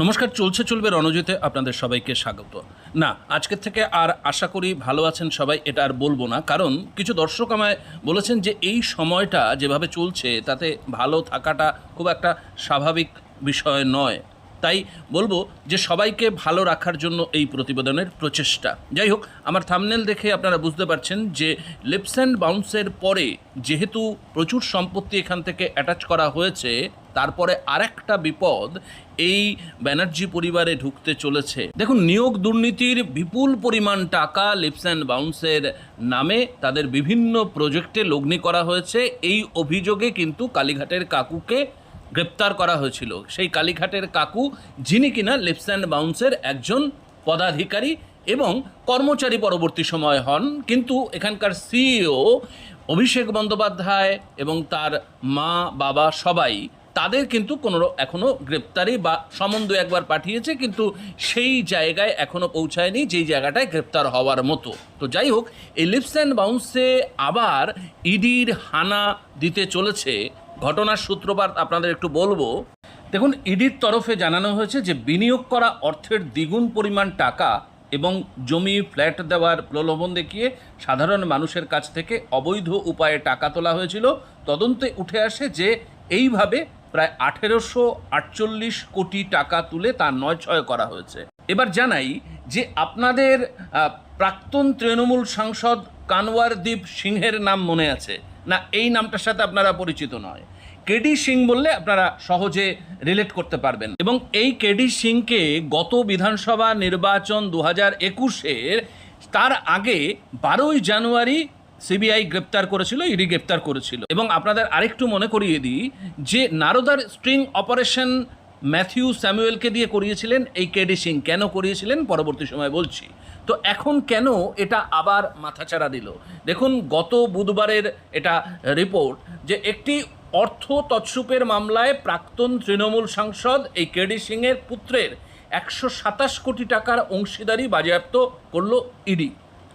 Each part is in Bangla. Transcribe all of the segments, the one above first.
নমস্কার, চলছে চলবে রণজিতে আপনাদের সবাইকে স্বাগত। না, আজকের থেকে আর আশা করি ভালো আছেন সবাই, এটা আর বলব না। কারণ কিছু দর্শক আমায় বলেছেন যে এই সময়টা যেভাবে চলছে, তাতে ভালো থাকাটা খুব একটা স্বাভাবিক বিষয় নয়। তাই বলব যে সবাইকে ভালো রাখার জন্য এই প্রতিবেদনের প্রচেষ্টা। যাই হোক, আমার থামনেল দেখে আপনারা বুঝতে পারছেন যে লিপস অ্যান্ড বাউন্সের পরে যেহেতু প্রচুর সম্পত্তি এখান থেকে অ্যাটাচ করা হয়েছে, তারপরে আরেকটা বিপদ এই ব্যানার্জি পরিবারে ঢুকতে চলেছে। দেখুন, নিয়োগ দুর্নীতির বিপুল পরিমাণ টাকা লিপস অ্যান্ড বাউন্সের নামে তাদের বিভিন্ন প্রজেক্টে লগ্নি করা হয়েছে। এই অভিযোগে কিন্তু কালীঘাটের কাকুকে গ্রেপ্তার করা হয়েছিল। সেই কালীঘাটের কাকু, যিনি কিনা লিপস অ্যান্ড বাউন্সের একজন পদাধিকারী এবং কর্মচারী পরবর্তী সময় হন, কিন্তু এখানকার সিইও অভিষেক বন্দ্যোপাধ্যায় এবং তার মা, বাবা সবাই তাদের কিন্তু কোনো এখনও গ্রেপ্তারি বা সমন একবার পাঠিয়েছে, কিন্তু সেই জায়গায় এখনও পৌঁছায়নি, যেই জায়গাটায় গ্রেপ্তার হওয়ার মতো। তো যাই হোক, এই লিপস অ্যান্ড বাউন্সে আবার ইডির হানা দিতে চলেছে ঘটনার সূত্রপাত আপনাদের একটু বলব। দেখুন, ইডির তরফে জানানো হয়েছে যে বিনিয়োগ করা অর্থের দ্বিগুণ পরিমাণ টাকা এবং জমি, ফ্ল্যাট দেওয়ার প্রলোভন দেখিয়ে সাধারণ মানুষের কাছ থেকে অবৈধ উপায়ে টাকা তোলা হয়েছিল। তদন্তে উঠে আসে যে এইভাবে প্রায় আঠেরোশো আটচল্লিশ কোটি টাকা তুলে তা নয় ছয় করা হয়েছে। এবার জানাই যে আপনাদের প্রাক্তন তৃণমূল সাংসদ কানওয়ারদীপ সিংহের নাম মনে আছে? না, এই নামটার সাথে আপনারা পরিচিত নয়। কেডি সিং বললে আপনারা সহজে রিলেট করতে পারবেন। এবং এই কেডি সিংকে গত বিধানসভা নির্বাচন দু হাজার একুশের তার আগে বারোই জানুয়ারি সিবিআই গ্রেপ্তার করেছিল, ইডি গ্রেপ্তার করেছিল। এবং আপনাদের আরেকটু মনে করিয়ে দিই যে নারদার স্ট্রিং অপারেশন ম্যাথিউ স্যামুয়েলকে দিয়ে করিয়েছিলেন, এই কেডি সিং কেন করিয়েছিলেন পরবর্তী সময় বলছি। তো এখন কেন এটা আবার মাথাচাড়া দিল? দেখুন, গত বুধবারের এটা রিপোর্ট যে একটি অর্থ তৎসুপের মামলায় প্রাক্তন তৃণমূল সাংসদ এই কেডি সিংয়ের পুত্রের একশো সাতাশ কোটি টাকার অংশীদারি বাজেয়াপ্ত করল ইডি।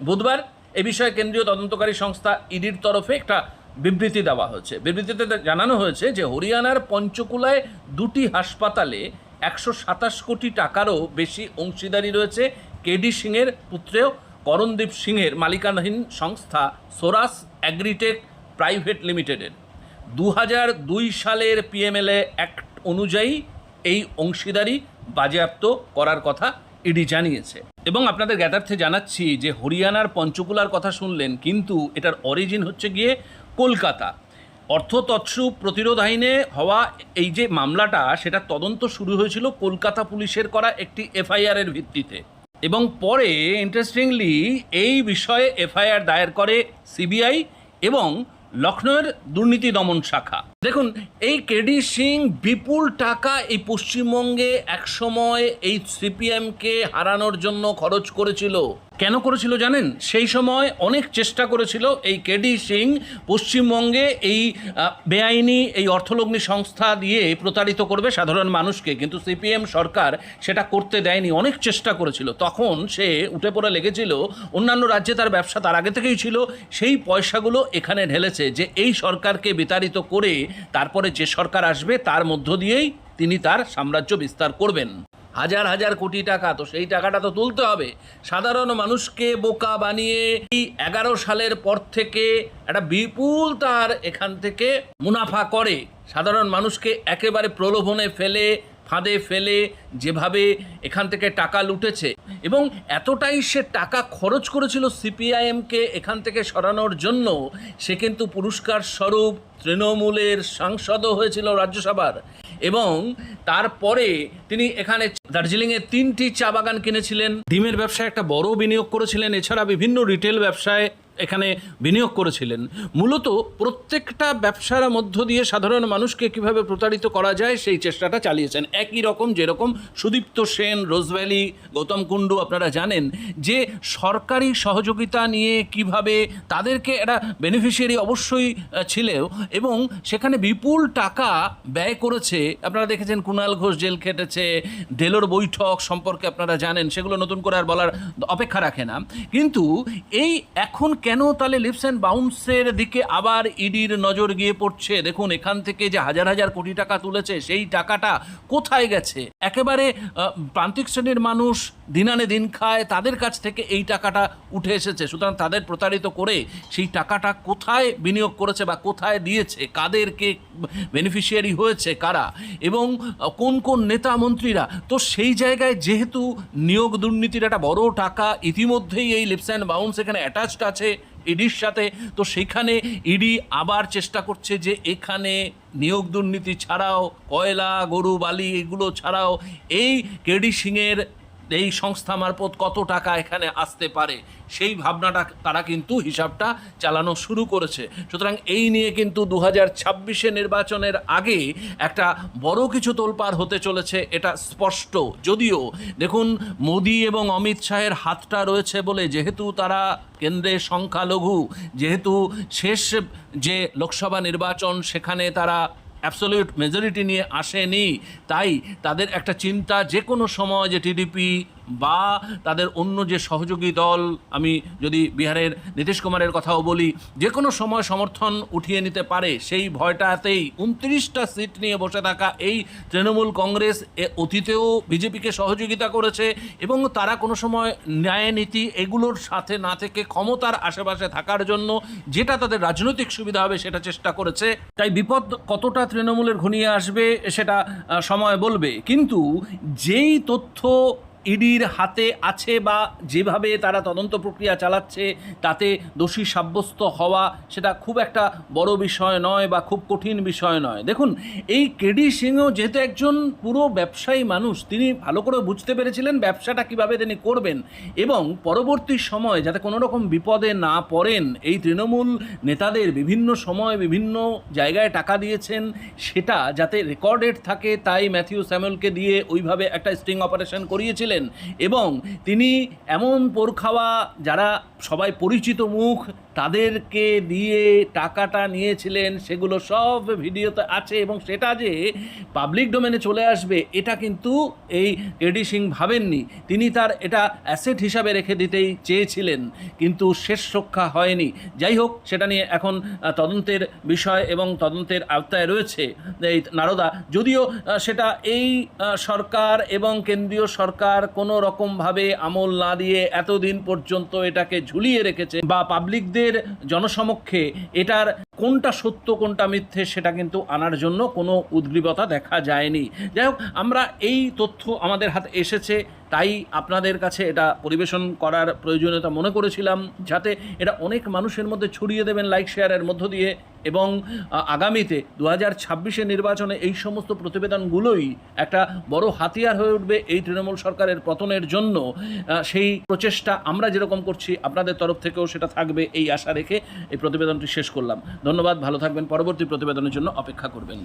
বুধবার এ বিষয়ে কেন্দ্রীয় তদন্তকারী সংস্থা ইডির তরফে একটা বিবৃতি দেওয়া হয়েছে। বিবৃতিতে জানানো হয়েছে যে হরিয়ানার পঞ্চকুলায় দুটি হাসপাতালে একশো সাতাশ কোটি টাকারও বেশি অংশীদারি রয়েছে কেডি সিংয়ের পুত্রেও। করণদীপ সিংয়ের মালিকানাধীন সংস্থা সোরাস অ্যাগ্রিটেক প্রাইভেট লিমিটেডের। দু দুই সালের পিএমএলএ অ্যাক্ট অনুযায়ী এই অংশীদারি বাজেয়াপ্ত করার কথা ইডি জানিয়েছে। এবং আপনাদের জ্ঞাতার্থে জানাচ্ছি যে হরিয়ানার পঞ্চকুলার কথা শুনলেন, কিন্তু এটার অরিজিন হচ্ছে গিয়ে কলকাতা। অর্থ তৎসু প্রতিরোধ আইনে হওয়া এই যে মামলাটা, সেটা তদন্ত শুরু হয়েছিল কলকাতা পুলিশের করা একটি এফআইআর এর ভিত্তিতে। এবং পরে ইন্টারেস্টিংলি এই বিষয়ে এফআইআর দায়ের করে সিবিআই এবং লখনৌয়ের দুর্নীতি দমন শাখা। দেখুন, এই কেডি সিং বিপুল টাকা এই পশ্চিমবঙ্গে একসময় এই সিপিএমকে হারানোর জন্য খরচ করেছিল। কেন করেছিল জানেন? সেই সময় অনেক চেষ্টা করেছিল এই কেডি সিং পশ্চিমবঙ্গে এই বেআইনি এই অর্থলগ্নি সংস্থা দিয়ে প্রতারিত করবে সাধারণ মানুষকে। কিন্তু সিপিএম সরকার সেটা করতে দেয়নি, অনেক চেষ্টা করেছিল। তখন সে উঠে পড়ে লেগেছিল, অন্যান্য রাজ্যে তার ব্যবসা তার আগে থেকেই ছিল, সেই পয়সাগুলো এখানে ঢেলেছে যে এই সরকারকে বিতাড়িত করে তারপরে যে সরকার আসবে তার মধ্য দিয়েই তিনি তার সাম্রাজ্য বিস্তার করবেন। হাজার হাজার কোটি টাকা, তো সেই টাকাটা তো তুলতে হবে। সাধারণ মানুষকে বোকা বানিয়ে এই এগারো সালের পর থেকে একটা বিপুল তার এখান থেকে মুনাফা করে। সাধারণ মানুষকে একেবারে প্রলোভনে ফেলে, ফাঁদে ফেলে, যেভাবে এখান থেকে টাকা লুটেছে। এবং এতটাই সে টাকা খরচ করেছিল সিপিআইএমকে এখান থেকে সরানোর জন্য, সে কিন্তু পুরস্কার স্বরূপ তৃণমূলের সাংসদও হয়েছিল রাজ্যসভার। এবং তারপরে তিনি এখানে দার্জিলিংয়ে তিনটি চা বাগান কিনেছিলেন। ডিমের ব্যবসায় একটা বড় বিনিয়োগ করেছিলেন। এছাড়া বিভিন্ন রিটেল ব্যবসায় এখানে বিনিয়োগ করেছিলেন। মূলত প্রত্যেকটা ব্যবসার মধ্য দিয়ে সাধারণ মানুষকে কীভাবে প্রতারিত করা যায় সেই চেষ্টাটা চালিয়েছেন। একই রকম যেরকম সুদীপ্ত সেন, রোজভ্যালি, গৌতম কুণ্ডু আপনারা জানেন যে সরকারি সহযোগিতা নিয়ে কীভাবে তাদেরকে এরা বেনিফিশিয়ারি অবশ্যই ছিলেও এবং সেখানে বিপুল টাকা ব্যয় করেছে। আপনারা দেখেছেন কুণাল ঘোষ জেল খেটেছে ডেলোর বৈঠক সম্পর্কে আপনারা জানেন, সেগুলো নতুন করে আর বলার অপেক্ষা রাখে না। কিন্তু এই এখন কেন তাহলে লিপস অ্যান্ড বাউন্সের দিকে আবার ইডির নজর গিয়ে পড়ছে? দেখুন, এখান থেকে যে হাজার হাজার কোটি টাকা তুলেছে, সেই টাকাটা কোথায় গেছে? একেবারে প্রান্তিক শ্রেণির মানুষ দিনানে দিন খায়, তাদের কাছ থেকে এই টাকাটা উঠে এসেছে। সুতরাং তাদের প্রতারিত করে সেই টাকাটা কোথায় বিনিয়োগ করেছে বা কোথায় দিয়েছে? কাদেরকে বেনিফিশিয়ারি হয়েছে কারা? এবং কোন কোন নেতা মন্ত্রীরা? তো সেই জায়গায় যেহেতু নিয়োগ দুর্নীতির একটা বড় টাকা, ইতিমধ্যেই এই লিপস অ্যান্ড বাউন্স এখানে অ্যাটাচড আছে। ইডির সাথে, তো সেখানে ইডি আবার চেষ্টা করছে যে এখানে নিয়োগ দুর্নীতি ছাড়াও, কয়লা, গরু, বালি এগুলো ছাড়াও, এই কেডি সিংয়ের এই সংস্থা মারফত কত টাকা এখানে আসতে পারে? সেই ভাবনাটা তারা কিন্তু হিসাবটা চালানো শুরু করেছে। সুতরাং এই নিয়ে কিন্তু দু হাজার ছাব্বিশে নির্বাচনের আগে একটা বড় কিছু তোলপাড় হতে চলেছে, এটা স্পষ্ট। যদিও, দেখুন, মোদি এবং অমিত শাহের হাতটা রয়েছে বলে যেহেতু তারা কেন্দ্রে সংখ্যালঘু, যেহেতু শেষ যে লোকসভা নির্বাচন সেখানে তারা অ্যাবসলিউট মেজরিটি নিয়ে আসেনি। তাই তাদের একটা চিন্তা যে কোনো সময় যে টিডিপি বা তাদের অন্য যে সহযোগী দল, আমি যদি বিহারের নীতিশ কুমারের কথাও বলি, যে কোনো সময় সমর্থন উঠিয়ে নিতে পারে, সেই ভয়টাতেই উনত্রিশটা সিট নিয়ে বসে থাকা এই তৃণমূল কংগ্রেস এ অতীতেও বিজেপিকে সহযোগিতা করেছে এবং তারা কোনো সময় ন্যায় নীতি এগুলোর সাথে না থেকে ক্ষমতার আশেপাশে থাকার জন্য যেটা তাদের রাজনৈতিক সুবিধা হবে সেটা চেষ্টা করেছে। তাই বিপদ কতটা তৃণমূলের ঘনিয়ে আসবে সেটা সময় বলবে। কিন্তু যেই তথ্য ইডির হাতে আছে বা যেভাবে তারা তদন্ত প্রক্রিয়া চালাচ্ছে, তাতে দোষী সাব্যস্ত হওয়া সেটা খুব একটা বড় বিষয় নয় বা খুব কঠিন বিষয় নয়। দেখুন, এই কেডি সিংহ যেহেতু একজন পুরো ব্যবসায়ী মানুষ, তিনি ভালো করে বুঝতে পেরেছিলেন ব্যবসাটা কীভাবে তিনি করবেন এবং পরবর্তী সময় যাতে কোনো রকম বিপদে না পড়েন, এই তৃণমূল নেতাদের বিভিন্ন সময় বিভিন্ন জায়গায় টাকা দিয়েছেন, সেটা যাতে রেকর্ডেড থাকে, তাই ম্যাথিউ স্যামুয়েলকে দিয়ে ওইভাবে একটা স্টিং অপারেশন করিয়েছিলেন। এবং তিনি এমন পোর খাওয়া যারা সবাই পরিচিত মুখ তাদেরকে দিয়ে টাকাটা নিয়েছিলেন, সেগুলো সব ভিডিওতে আছে এবং সেটা যে পাবলিক ডোমেনে চলে আসবে, এটা কিন্তু এই এডি সিং ভাবেননি। তিনি তার এটা অ্যাসেট হিসাবে রেখে দিতেই চেয়েছিলেন, কিন্তু শেষ রক্ষা হয়নি। যাই হোক, সেটা নিয়ে এখন তদন্তের বিষয় এবং তদন্তের আওতায় রয়েছে এই নারদা। যদিও সেটা এই সরকার এবং কেন্দ্রীয় সরকার কোনো রকমভাবে আমল না দিয়ে এতদিন পর্যন্ত এটাকে ঝুলিয়ে রেখেছে বা পাবলিকদের জনসমক্ষে এটার কোনটা সত্য, কোনটা মিথ্যে সেটা কিন্তু আনার জন্য কোনো উদ্গ্রীবতা দেখা যায়নি। যাই হোক, আমরা এই তথ্য আমাদের হাতে এসেছে। তাই আপনাদের কাছে এটা পরিবেশন করার প্রয়োজনীয়তা মনে করেছিলাম, যাতে এটা অনেক মানুষের মধ্যে ছড়িয়ে দেবেন লাইক শেয়ারের মধ্য দিয়ে। এবং আগামীতে দু হাজার ছাব্বিশে নির্বাচনে এই সমস্ত প্রতিবেদনগুলোই একটা বড় হাতিয়ার হয়ে উঠবে এই তৃণমূল সরকারের পতনের জন্য। সেই প্রচেষ্টা আমরা যেরকম করছি, আপনাদের তরফ থেকেও সেটা থাকবে এই আশা রেখে এই প্রতিবেদনটি শেষ করলাম। ধন্যবাদ, ভালো থাকবেন, পরবর্তী প্রতিবেদনের জন্য অপেক্ষা করবেন।